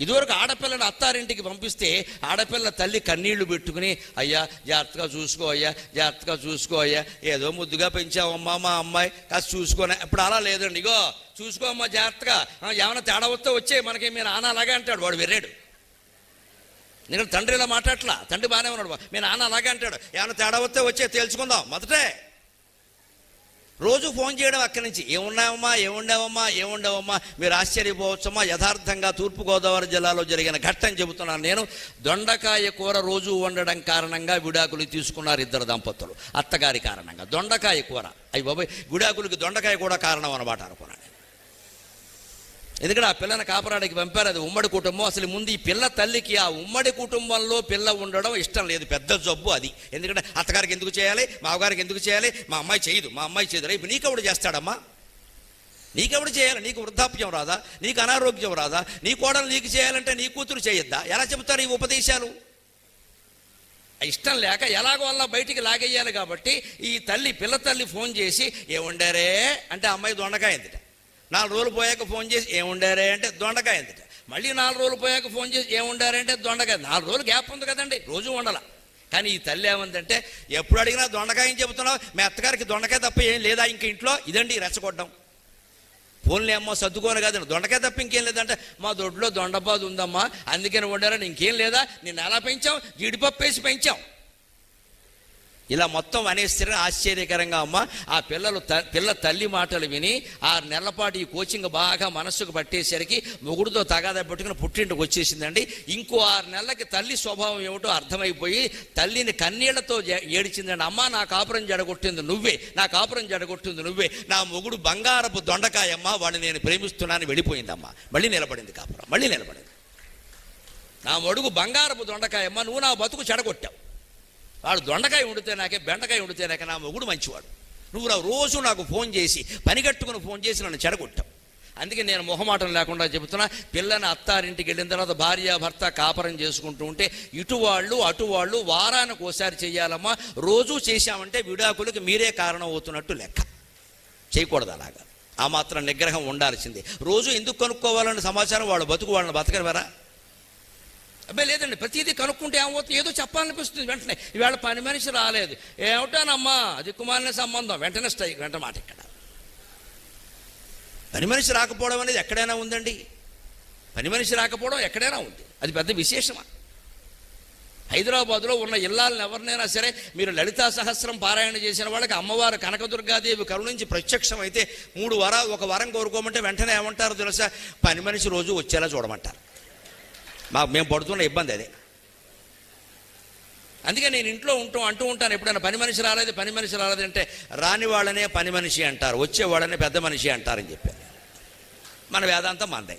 ఇదివరకు ఆడపిల్లని అత్తారింటికి పంపిస్తే ఆడపిల్ల తల్లి కన్నీళ్ళు పెట్టుకుని అయ్యా జాగ్రత్తగా చూసుకో అయ్యా జాగ్రత్తగా చూసుకో అయ్యా ఏదో ముద్దుగా పెంచావమ్మా మా అమ్మాయి కాస్త చూసుకొని? ఇప్పుడు అలా లేదండి. ఇగో చూసుకో అమ్మా జాగ్రత్తగా. ఏమైనా తేడా వస్తే వచ్చే మనకి మీ నాన్న అలాగే అంటాడు వాడు వెర్రాడు. నేను తండ్రి ఇలా మాట్లాడట్లా? తండ్రి బాగానే ఉన్నాడు మీ నాన్న అలాగే అంటాడు. ఏమైనా తేడా వస్తే వచ్చే తేల్చుకుందాం మొదటే. రోజు ఫోన్ చేయడం అక్కడి నుంచి. ఏమున్నావమ్మా ఏముండవమ్మా ఏముండవమ్మా? మీరు ఆశ్చర్యపోవచ్చమ్మా. యథార్థంగా తూర్పుగోదావరి జిల్లాలో జరిగిన ఘట్టం చెబుతున్నాను నేను. దొండకాయ కూర రోజు వండడం కారణంగా విడాకులు తీసుకున్నారు ఇద్దరు దంపతులు. అత్తగారి కారణంగా. దొండకాయ కూర. అయ్యి బాబాయ్ విడాకులకి దొండకాయ కూడా కారణం అనమాట అనుకున్నాను. ఎందుకంటే ఆ పిల్లని కాపరాడికి పంపారు అది ఉమ్మడి కుటుంబం. అసలు ముందు ఈ పిల్ల తల్లికి ఆ ఉమ్మడి కుటుంబంలో పిల్ల ఉండడం ఇష్టం లేదు. పెద్ద జబ్బు అది. ఎందుకంటే అత్తగారికి ఎందుకు చేయాలి? మావగారికి ఎందుకు చేయాలి? మా అమ్మాయి చేయదు. మా అమ్మాయి చేయదు. రేపు నీకెవడు చేస్తాడమ్మా? నీకెవడు చేయాలి? నీకు వృద్ధాప్యం రాదా? నీకు అనారోగ్యం రాదా? నీ కోడలు నీకు చేయాలంటే నీ కూతురు చేయొద్దా? ఎలా చెబుతారు ఈ ఉపదేశాలు? ఇష్టం లేక ఎలాగో వల్ల బయటికి లాగేయాలి కాబట్టి ఈ తల్లి పిల్ల తల్లి ఫోన్ చేసి ఏముండారే? అంటే అమ్మాయి దొండకాయందిట నాలుగు రోజులు పోయాక ఫోన్ చేసి ఏముండారే అంటే దొండకాయ ఎందుట మళ్ళీ నాలుగు రోజులు పోయాక ఫోన్ చేసి ఏముండారే అంటే దొండకాయ. నాలుగు రోజులు గ్యాప్ ఉంది కదండి రోజు వండాల. కానీ ఈ తల్లి ఏమందంటే ఎప్పుడు అడిగినా దొండకాయ అని చెబుతున్నావు మీ అత్తగారికి దొండకాయ తప్ప ఏం లేదా ఇంక ఇంట్లో? ఇదండి రెచ్చగొట్టడం ఫోన్లే అమ్మో సర్దుకోను కాదండి. దొండకాయ తప్ప ఇంకేం లేదంటే మా దొడ్లో దొండపాదు ఉందమ్మా అందుకని వండారని ఇంకేం లేదా? నేను ఎలా పెంచాం? జీడిపప్పు వేసి పెంచాం. ఇలా మొత్తం అనేసరికి ఆశ్చర్యకరంగా అమ్మ. ఆ పిల్లలు త పిల్ల తల్లి మాటలు విని ఆరు నెలలపాటు ఈ కోచింగ్ బాగా మనస్సుకు పట్టేసరికి మొగుడుతో తగాదా పెట్టుకుని పుట్టింటికి వచ్చేసిందండి. ఇంకో ఆరు నెలలకి తల్లి స్వభావం ఏమిటో అర్థమైపోయి తల్లిని కన్నీళ్ళతో ఏడిచిందండి. అమ్మ నా కాపురం జడగొట్టింది నువ్వే నా కాపురం జడగొట్టింది నువ్వే. నా మొగుడు బంగారపు దొండకాయమ్మ వాడిని నేను ప్రేమిస్తున్నాను వెళ్ళిపోయిందమ్మ. మళ్ళీ నిలబడింది కాపురం మళ్ళీ నిలబడింది. నా మొడుగు బంగారపు దొండకాయమ్మ నువ్వు నా బతుకు చెడగొట్టావు. వాడు దొండకాయ వండితే నాకే బెండకాయ వండితే నాకే నా మొగుడు మంచివాడు. నువ్వు రోజు నాకు ఫోన్ చేసి పని కట్టుకుని ఫోన్ చేసి నన్ను చెడగొట్టావు. అందుకే నేను మొహమాటం లేకుండా చెబుతున్నా పిల్లని అత్తారింటికి వెళ్ళిన తర్వాత భార్య భర్త కాపరం చేసుకుంటూ ఉంటే ఇటువాళ్ళు అటువాళ్ళు వారానికి ఒకసారి చేయాలమ్మా రోజు చేశామంటే విడాకులకి మీరే కారణం అవుతున్నట్టు లెక్క. చేయకూడదు అలాగా. ఆ మాత్రం నిగ్రహం ఉండాల్సిందే. రోజు ఎందుకు కనుక్కోవాలనే సమాచారం వాళ్ళు బతుకు వాళ్ళని బతకనివరా అబ్బాయి లేదండి ప్రతిదీ కనుక్కుంటే ఏమవుతుంది? ఏదో చెప్పాలనిపిస్తుంది వెంటనే. ఈవేళ పని మనిషి రాలేదు. ఏమిటానమ్మా అది కుమారుని సంబంధం. వెంటనే స్టై వెంట మాట ఇక్కడ. పని మనిషి రాకపోవడం అనేది ఎక్కడైనా ఉందండి. పని మనిషి రాకపోవడం ఎక్కడైనా ఉంది. అది పెద్ద విశేషమా? హైదరాబాద్లో ఉన్న ఇల్లాలను ఎవరినైనా సరే మీరు లలితా సహస్రం పారాయణ చేసిన వాళ్ళకి అమ్మవారు కనకదుర్గాదేవి కరుణించి ప్రత్యక్షం అయితే మూడు వారాలు ఒక వరం కోరుకోమంటే వెంటనే ఏమంటారు తెలుసా? పని మనిషి రోజు వచ్చేలా చూడమంటారు. మాకు మేము పడుతున్న ఇబ్బంది అది. అందుకే నేను ఇంట్లో ఉంటూ అంటూ ఉంటాను ఎప్పుడైనా పని మనిషి రాలేదు పని మనిషి రాలేదు అంటే రాని వాళ్ళనే పని మనిషి అంటారు వచ్చే వాళ్ళనే పెద్ద మనిషి అంటారని చెప్పారు మన వేదాంతం మందే.